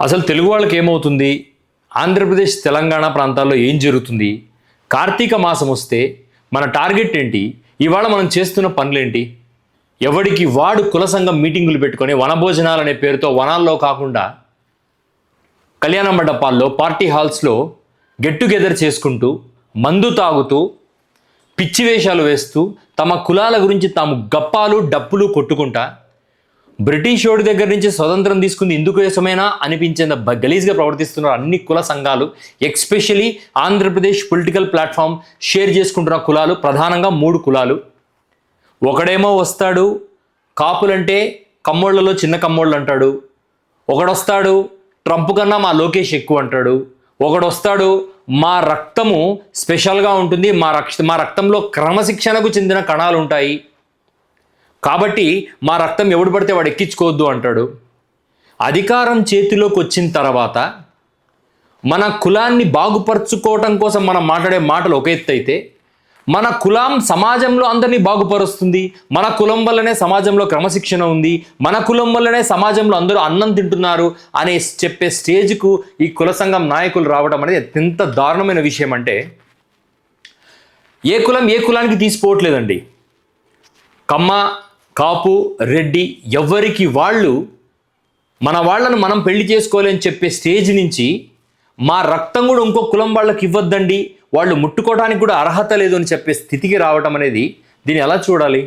అసలు తెలుగు వాళ్ళకి ఏమవుతుంది? ఆంధ్రప్రదేశ్ తెలంగాణ ప్రాంతాల్లో ఏం జరుగుతుంది? కార్తీక మాసం వస్తే మన టార్గెట్ ఏంటి? ఇవాళ మనం చేస్తున్న పనులేంటి? ఎవడికి వాడు కుల సంఘం మీటింగులు పెట్టుకొని వనభోజనాలు అనే పేరుతో వనాల్లో కాకుండా కళ్యాణ మండపాల్లో పార్టీ హాల్స్లో గెట్ టుగెదర్ చేసుకుంటూ మందు తాగుతూ పిచ్చి వేషాలు వేస్తూ తమ కులాల గురించి తాము గప్పాలు డప్పులు కొట్టుకుంటా బ్రిటిష్ ఓడి దగ్గర నుంచి స్వతంత్రం తీసుకుంది ఇందుకోసమేనా అనిపించేంత గలీజ్గా ప్రవర్తిస్తున్నారు అన్ని కుల సంఘాలు especially Andhra Pradesh political platform share చేసుకుంటున్న కులాలు ప్రధానంగా మూడు కులాలు. ఒకడేమో వస్తాడు కాపులంటే కమ్మోళ్ళలో చిన్న కమ్మోళ్ళు అంటాడు. ఒకడొస్తాడు ట్రంప్ కన్నా మా లోకేష్ ఎక్కువ అంటాడు. ఒకడొస్తాడు మా రక్తము స్పెషల్గా ఉంటుంది మా రక్ష మా రక్తంలో క్రమశిక్షణకు చెందిన కణాలు ఉంటాయి కాబట్టి మా రక్తం ఎవడు పడితే వాడు ఎక్కించుకోవద్దు అంటాడు. అధికారం చేతిలోకి వచ్చిన తర్వాత మన కులాన్ని బాగుపరుచుకోవటం కోసం మనం మాట్లాడే మాటలు ఒక ఎత్తు అయితే మన కులం సమాజంలో అందరినీ బాగుపరుస్తుంది. మన కులం వల్లనే సమాజంలో క్రమశిక్షణ ఉంది. మన కులం వల్లనే సమాజంలో అందరూ అన్నం తింటున్నారు అనే చెప్పే స్టేజ్కు ఈ కుల సంఘం నాయకులు రావడం అనేది ఎంత దారుణమైన విషయం అంటే ఏ కులం ఏ కులానికి తీసిపోవట్లేదండి. కమ్మ కాపు రెడ్డి ఎవ్వరికి వాళ్ళు మన వాళ్ళను మనం పెళ్ళి చేసుకోవాలని చెప్పే స్టేజ్ నుంచి మా రక్తం కూడా ఇంకో కులం వాళ్ళకి ఇవ్వద్దండి వాళ్ళు ముట్టుకోవడానికి కూడా అర్హత లేదు అని చెప్పే స్థితికి రావటం అనేది దీన్ని ఎలా చూడాలి?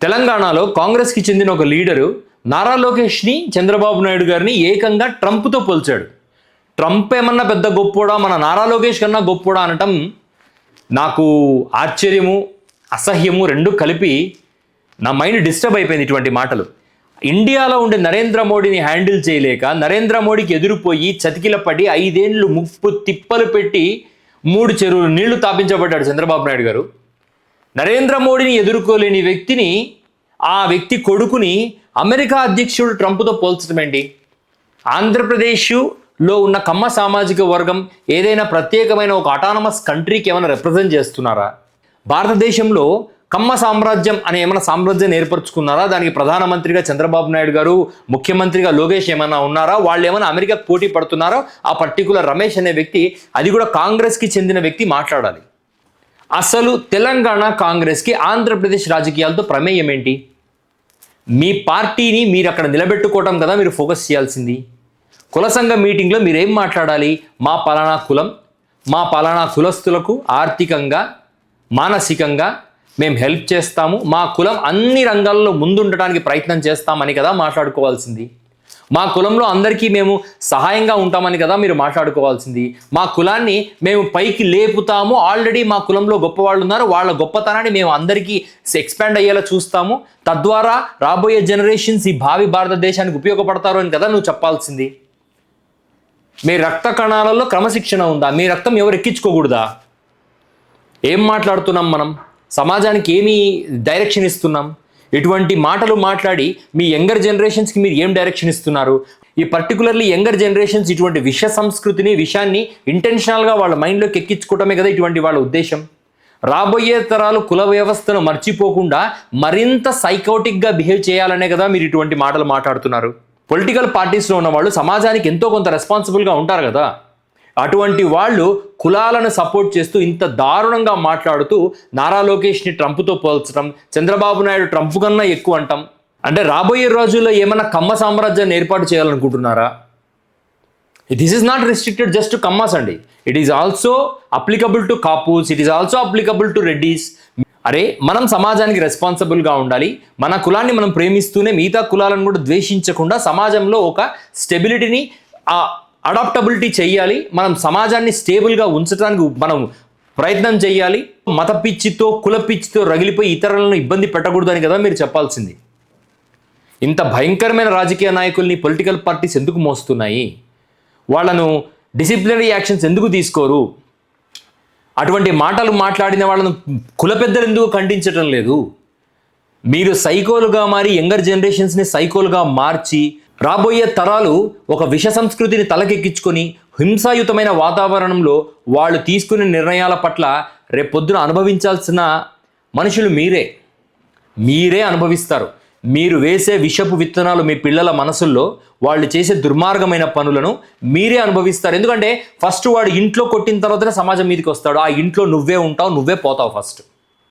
తెలంగాణలో కాంగ్రెస్కి చెందిన ఒక లీడరు నారా లోకేష్ని చంద్రబాబు నాయుడు గారిని ఏకంగా ట్రంప్తో పోల్చాడు. ట్రంప్ ఏమన్నా పెద్ద గొప్పోడా? మన నారా లోకేష్ కన్నా గొప్పోడా అనటం నాకు ఆశ్చర్యము అసహ్యము రెండు కలిపి నా మైండ్ డిస్టర్బ్ అయిపోయింది ఇటువంటి మాటలు. ఇండియాలో ఉండే నరేంద్ర మోడీని హ్యాండిల్ చేయలేక నరేంద్ర మోడీకి ఎదురుపోయి చతికిల పడి ఐదేండ్లు ముప్పు తిప్పలు పెట్టి మూడు చెరువులు నీళ్ళు తాపించబడ్డాడు చంద్రబాబు నాయుడు గారు. నరేంద్ర మోడీని ఎదుర్కోలేని వ్యక్తిని ఆ వ్యక్తి కొడుకుని అమెరికా అధ్యక్షుడు ట్రంప్తో పోల్చడం ఏంటి? ఆంధ్రప్రదేశ్లో ఉన్న కమ్మ సామాజిక వర్గం ఏదైనా ప్రత్యేకమైన ఒక అటానమస్ కంట్రీకి ఏమైనా రిప్రజెంట్ చేస్తున్నారా? భారతదేశంలో కమ్మ సామ్రాజ్యం అనే ఏమైనా సామ్రాజ్యం ఏర్పరచుకున్నారా? దానికి ప్రధానమంత్రిగా చంద్రబాబు నాయుడు గారు ముఖ్యమంత్రిగా లోకేష్ ఏమైనా ఉన్నారా? వాళ్ళు ఏమైనా అమెరికాకు పోటీ పడుతున్నారో? ఆ పర్టికులర్ రమేష్ అనే వ్యక్తి అది కూడా కాంగ్రెస్కి చెందిన వ్యక్తి మాట్లాడాలి. అసలు తెలంగాణ కాంగ్రెస్కి ఆంధ్రప్రదేశ్ రాజకీయాలతో ప్రమేయం ఏంటి? మీ పార్టీని మీరు అక్కడ నిలబెట్టుకోవటం కదా మీరు ఫోకస్ చేయాల్సింది. కుల సంఘ మీటింగ్లో మీరేం మాట్లాడాలి? మా పలానా కులం మా పలానా కులస్తులకు ఆర్థికంగా మానసికంగా మేము హెల్ప్ చేస్తాము మా కులం అన్ని రంగాల్లో ముందుండటానికి ప్రయత్నం చేస్తామని కదా మాట్లాడుకోవాల్సింది. మా కులంలో అందరికీ మేము సహాయంగా ఉంటామని కదా మీరు మాట్లాడుకోవాల్సింది. మా కులాన్ని మేము పైకి లేపుతాము ఆల్రెడీ మా కులంలో గొప్పవాళ్ళు ఉన్నారు వాళ్ళ గొప్పతనాన్ని మేము అందరికీ ఎక్స్పాండ్ అయ్యేలా చూస్తాము. తద్వారా రాబోయే జనరేషన్స్ ఈ భావి భారతదేశానికి ఉపయోగపడతారు అని కదా నువ్వు చెప్పాల్సింది. మీ రక్త కణాలలో క్రమశిక్షణ ఉందా? మీ రక్తం ఎవరు ఎక్కించుకోకూడదా? ఏం మాట్లాడుతున్నాం మనం? సమాజానికి ఏమి డైరెక్షన్ ఇస్తున్నాం? ఇటువంటి మాటలు మాట్లాడి మీ యంగర్ జనరేషన్స్కి మీరు ఏం డైరెక్షన్ ఇస్తున్నారు? ఈ పర్టికులర్లీ యంగర్ జనరేషన్స్ ఇటువంటి విష సంస్కృతిని విషయాన్ని ఇంటెన్షనల్గా వాళ్ళ మైండ్లోకి ఎక్కించుకోవటమే కదా ఇటువంటి వాళ్ళ ఉద్దేశం? రాబోయే తరాలు కుల వ్యవస్థను మర్చిపోకుండా మరింత సైకోటిక్గా బిహేవ్ చేయాలనే కదా మీరు ఇటువంటి మాటలు మాట్లాడుతున్నారు. పొలిటికల్ పార్టీస్లో ఉన్న వాళ్ళు సమాజానికి ఎంతో కొంత రెస్పాన్సిబుల్గా ఉంటారు కదా? అటువంటి వాళ్ళు కులాలను సపోర్ట్ చేస్తూ ఇంత దారుణంగా మాట్లాడుతూ నారా లోకేష్ని ట్రంప్తో పోల్చడం చంద్రబాబు నాయుడు ట్రంప్ కన్నా ఎక్కువ అంటాం. అంటే రాబోయే రోజుల్లో ఏమైనా కమ్మ సామ్రాజ్యాన్ని ఏర్పాటు చేయాలనుకుంటున్నారా? This is not restricted just to Kammas అండి. It is also applicable to Kapus it is also applicable to Reddys. అరే మనం సమాజానికి రెస్పాన్సిబుల్గా ఉండాలి. మన కులాన్ని మనం ప్రేమిస్తూనే మిగతా కులాలను కూడా ద్వేషించకుండా సమాజంలో ఒక స్టెబిలిటీని అడాప్టబిలిటీ చేయాలి మనం సమాజాన్ని స్టేబుల్గా ఉంచడానికి మనం ప్రయత్నం చేయాలి మత పిచ్చితో కుల పిచ్చితో రగిలిపోయి ఇతరులను ఇబ్బంది పెట్టకూడదని కదా మీరు చెప్పాల్సింది. ఇంత భయంకరమైన రాజకీయ నాయకుల్ని పొలిటికల్ పార్టీస్ ఎందుకు మోస్తున్నాయి? వాళ్ళను డిసిప్లినరీ యాక్షన్స్ ఎందుకు తీసుకోరు? అటువంటి మాటలు మాట్లాడిన వాళ్ళను కుల పెద్దలు ఎందుకు ఖండించటం లేదు? మీరు సైకోలుగా మారి యంగర్ జనరేషన్స్ని సైకోలుగా మార్చి రాబోయే తరాలు ఒక విష సంస్కృతిని తలకెక్కించుకొని హింసాయుతమైన వాతావరణంలో వాళ్ళు తీసుకునే నిర్ణయాల పట్ల రేపొద్దున అనుభవించాల్సిన మనుషులు మీరే. మీరే అనుభవిస్తారు. మీరు వేసే విషపు విత్తనాలు మీ పిల్లల మనసుల్లో వాళ్ళు చేసే దుర్మార్గమైన పనులను మీరే అనుభవిస్తారు. ఎందుకంటే ఫస్ట్ వాడు ఇంట్లో కొట్టిన తర్వాతనే సమాజం మీదకి వస్తాడు. ఆ ఇంట్లో నువ్వే ఉంటావు నువ్వే పోతావు ఫస్ట్.